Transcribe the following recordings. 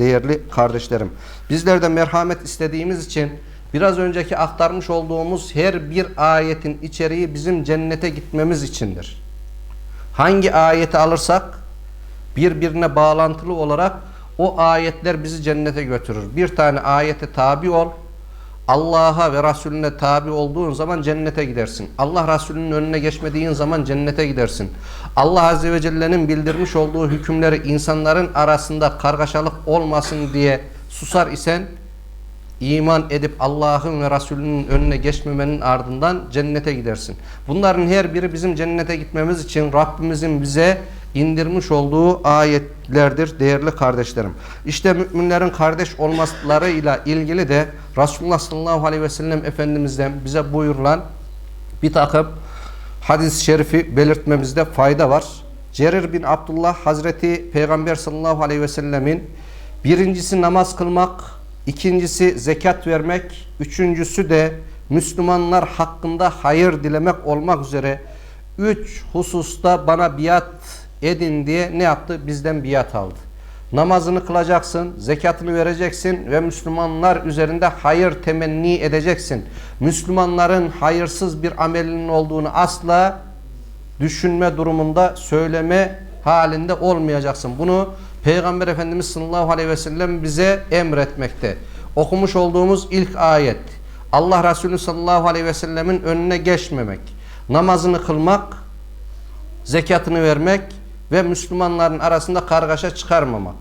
değerli kardeşlerim. Bizler de merhamet istediğimiz için biraz önceki aktarmış olduğumuz her bir ayetin içeriği bizim cennete gitmemiz içindir. Hangi ayeti alırsak birbirine bağlantılı olarak o ayetler bizi cennete götürür. Bir tane ayete tabi ol. Allah'a ve Resulüne tabi olduğun zaman cennete gidersin. Allah Resulünün önüne geçmediğin zaman cennete gidersin. Allah Azze ve Celle'nin bildirmiş olduğu hükümleri insanların arasında kargaşalık olmasın diye susar isen iman edip Allah'ın ve Resulünün önüne geçmemenin ardından cennete gidersin. Bunların her biri bizim cennete gitmemiz için Rabbimizin bize indirmiş olduğu ayetlerdir değerli kardeşlerim. İşte müminlerin kardeş olmalarıyla ilgili de Resulullah sallallahu aleyhi ve sellem Efendimiz'den bize buyurulan bir takım hadis-i şerifi belirtmemizde fayda var. Cerir bin Abdullah Hazreti Peygamber sallallahu aleyhi ve sellemin birincisi namaz kılmak, ikincisi zekat vermek, üçüncüsü de Müslümanlar hakkında hayır dilemek olmak üzere üç hususta bana biat edin diye ne yaptı? Bizden biat aldı. Namazını kılacaksın, zekatını vereceksin ve Müslümanlar üzerinde hayır temenni edeceksin. Müslümanların hayırsız bir amelinin olduğunu asla düşünme durumunda söyleme halinde olmayacaksın. Bunu Peygamber Efendimiz sallallahu aleyhi ve sellem bize emretmekte. Okumuş olduğumuz ilk ayet. Allah Resulü sallallahu aleyhi ve sellemin önüne geçmemek. Namazını kılmak, zekatını vermek ve Müslümanların arasında kargaşa çıkarmamak.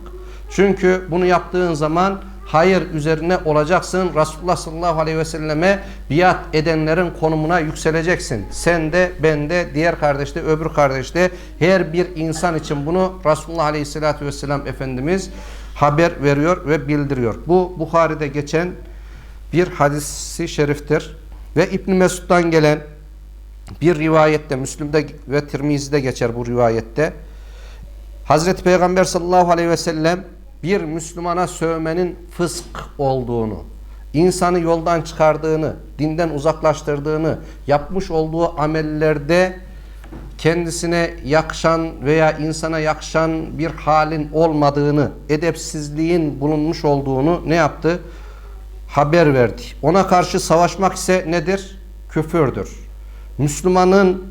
Çünkü bunu yaptığın zaman hayır üzerine olacaksın. Resulullah sallallahu aleyhi ve selleme biat edenlerin konumuna yükseleceksin. Sen de, ben de, diğer kardeş de, öbür kardeş de her bir insan için bunu Resulullah aleyhissalatü vesselam Efendimiz haber veriyor ve bildiriyor. Bu Bukhari'de geçen bir hadisi şeriftir. Ve İbn Mesud'dan gelen bir rivayette, Müslüm'de ve Tirmizi'de geçer bu rivayette. Hazreti Peygamber sallallahu aleyhi ve sellem bir Müslümana sövmenin fısk olduğunu, insanı yoldan çıkardığını, dinden uzaklaştırdığını, yapmış olduğu amellerde kendisine yakışan veya insana yakışan bir halin olmadığını, edepsizliğin bulunmuş olduğunu ne yaptı? Haber verdi. Ona karşı savaşmak ise nedir? Küfürdür. Müslümanın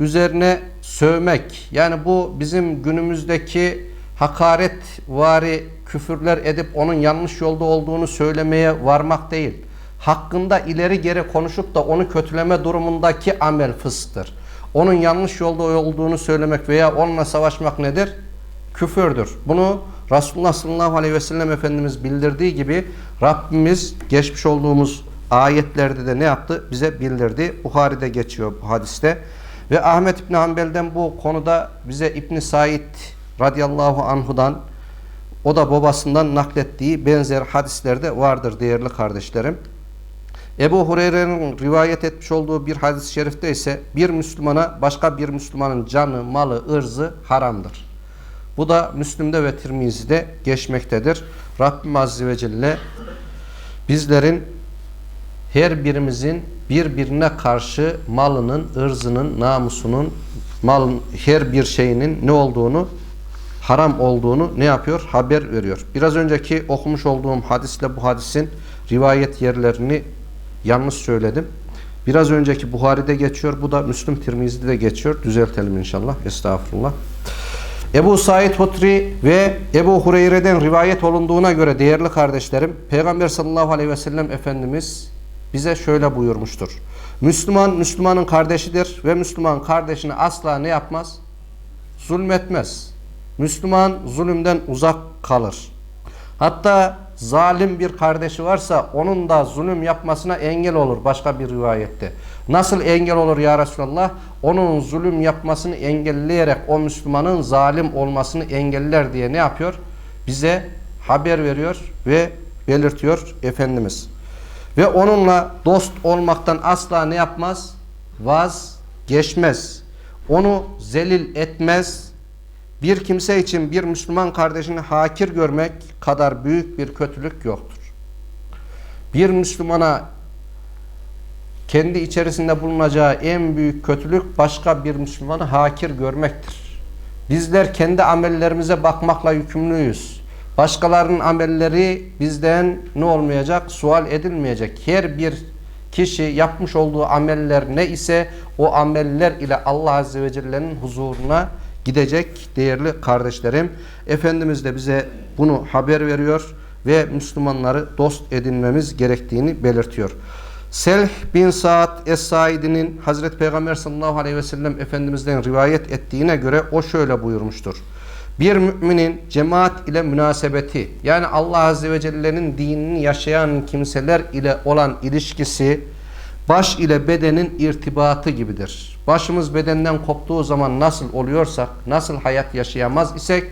üzerine sövmek yani bu bizim günümüzdeki hakaret vari küfürler edip onun yanlış yolda olduğunu söylemeye varmak değil. Hakkında ileri geri konuşup da onu kötüleme durumundaki amel fısktır. Onun yanlış yolda olduğunu söylemek veya onunla savaşmak nedir? Küfürdür. Bunu Resulullah sallallahu aleyhi ve sellem Efendimiz bildirdiği gibi Rabbimiz geçmiş olduğumuz ayetlerde de ne yaptı? Bize bildirdi. Buhari'de geçiyor bu hadiste. Ve Ahmet İbni Hanbel'den bu konuda bize İbni Said radıyallahu anhudan o da babasından naklettiği benzer hadislerde vardır değerli kardeşlerim. Ebu Hureyre'nin rivayet etmiş olduğu bir hadis-i şerifte ise bir Müslümana başka bir Müslümanın canı, malı, ırzı haramdır. Bu da Müslüm'de ve Tirmizi'de geçmektedir. Rabbim Azze ve Celle bizlerin her birimizin birbirine karşı malının, ırzının, namusunun, malın her bir şeyinin ne olduğunu, haram olduğunu ne yapıyor? Haber veriyor. Biraz önceki okumuş olduğum hadisle bu hadisin rivayet yerlerini yanlış söyledim. Biraz önceki Buhari'de geçiyor. Bu da Müslüm Tirmizi'de de geçiyor. Düzeltelim inşallah. Estağfurullah. Ebu Said Hutri ve Ebu Hureyre'den rivayet olunduğuna göre değerli kardeşlerim Peygamber sallallahu aleyhi ve sellem Efendimiz bize şöyle buyurmuştur. Müslüman Müslümanın kardeşidir ve Müslüman kardeşini asla ne yapmaz? Zulmetmez. Müslüman zulümden uzak kalır. Hatta zalim bir kardeşi varsa onun da zulüm yapmasına engel olur başka bir rivayette. Nasıl engel olur ya Resulallah? Onun zulüm yapmasını engelleyerek o Müslümanın zalim olmasını engeller diye ne yapıyor? Bize haber veriyor ve belirtiyor Efendimiz. Ve onunla dost olmaktan asla ne yapmaz? Vazgeçmez. Onu zelil etmez. Bir kimse için bir Müslüman kardeşini hakir görmek kadar büyük bir kötülük yoktur. Bir Müslümana kendi içerisinde bulunacağı en büyük kötülük başka bir Müslümanı hakir görmektir. Bizler kendi amellerimize bakmakla yükümlüyüz. Başkalarının amelleri bizden ne olmayacak? Sual edilmeyecek. Her bir kişi yapmış olduğu ameller ne ise o ameller ile Allah Azze ve Celle'nin huzuruna gidecek değerli kardeşlerim. Efendimiz de bize bunu haber veriyor ve Müslümanları dost edinmemiz gerektiğini belirtiyor. Selh bin Sa'd Es-Saidi'nin Hazreti Peygamber sallallahu aleyhi ve sellem Efendimiz'den rivayet ettiğine göre o şöyle buyurmuştur. Bir müminin cemaat ile münasebeti yani Allah Azze ve Celle'nin dinini yaşayan kimseler ile olan ilişkisi baş ile bedenin irtibatı gibidir. Başımız bedenden koptuğu zaman nasıl oluyorsak, nasıl hayat yaşayamaz isek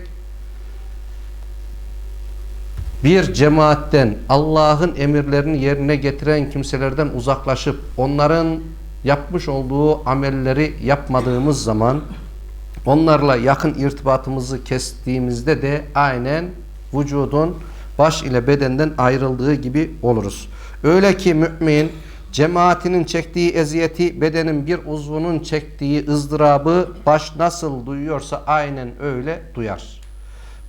bir cemaatten Allah'ın emirlerini yerine getiren kimselerden uzaklaşıp onların yapmış olduğu amelleri yapmadığımız zaman onlarla yakın irtibatımızı kestiğimizde de aynen vücudun baş ile bedenden ayrıldığı gibi oluruz. Öyle ki mümin cemaatinin çektiği eziyeti bedenin bir uzvunun çektiği ızdırabı baş nasıl duyuyorsa aynen öyle duyar.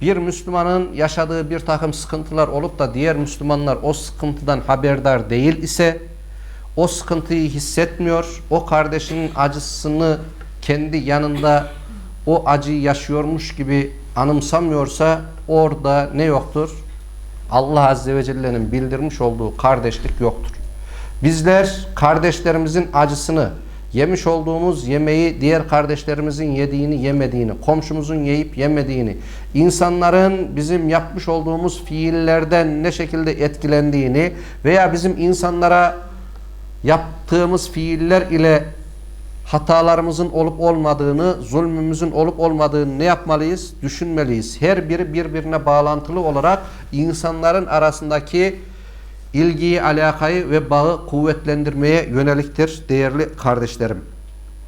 Bir Müslümanın yaşadığı bir takım sıkıntılar olup da diğer Müslümanlar o sıkıntıdan haberdar değil ise o sıkıntıyı hissetmiyor, o kardeşinin acısını kendi yanında o acıyı yaşıyormuş gibi anımsamıyorsa orada ne yoktur? Allah Azze ve Celle'nin bildirmiş olduğu kardeşlik yoktur. Bizler kardeşlerimizin acısını, yemiş olduğumuz yemeği diğer kardeşlerimizin yediğini yemediğini, komşumuzun yiyip yemediğini, insanların bizim yapmış olduğumuz fiillerden ne şekilde etkilendiğini veya bizim insanlara yaptığımız fiiller ile hatalarımızın olup olmadığını, zulmümüzün olup olmadığını ne yapmalıyız? Düşünmeliyiz. Her biri birbirine bağlantılı olarak insanların arasındaki ilgiyi, alakayı ve bağı kuvvetlendirmeye yöneliktir değerli kardeşlerim.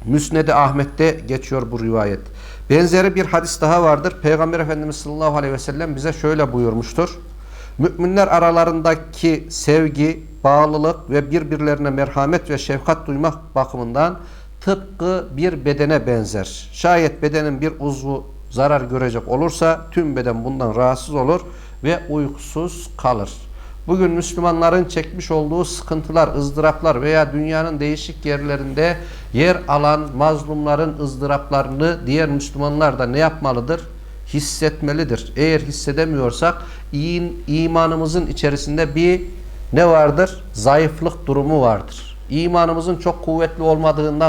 Müsned-i Ahmet'te geçiyor bu rivayet. Benzeri bir hadis daha vardır. Peygamber Efendimiz sallallahu aleyhi ve sellem bize şöyle buyurmuştur. Müminler aralarındaki sevgi, bağlılık ve birbirlerine merhamet ve şefkat duymak bakımından tıpkı bir bedene benzer. Şayet bedenin bir uzvu zarar görecek olursa tüm beden bundan rahatsız olur ve uykusuz kalır. Bugün Müslümanların çekmiş olduğu sıkıntılar, ızdıraplar veya dünyanın değişik yerlerinde yer alan mazlumların ızdıraplarını diğer Müslümanlar da ne yapmalıdır? Hissetmelidir. Eğer hissedemiyorsak imanımızın içerisinde bir ne vardır? Zayıflık durumu vardır. İmanımızın çok kuvvetli olmadığındandır.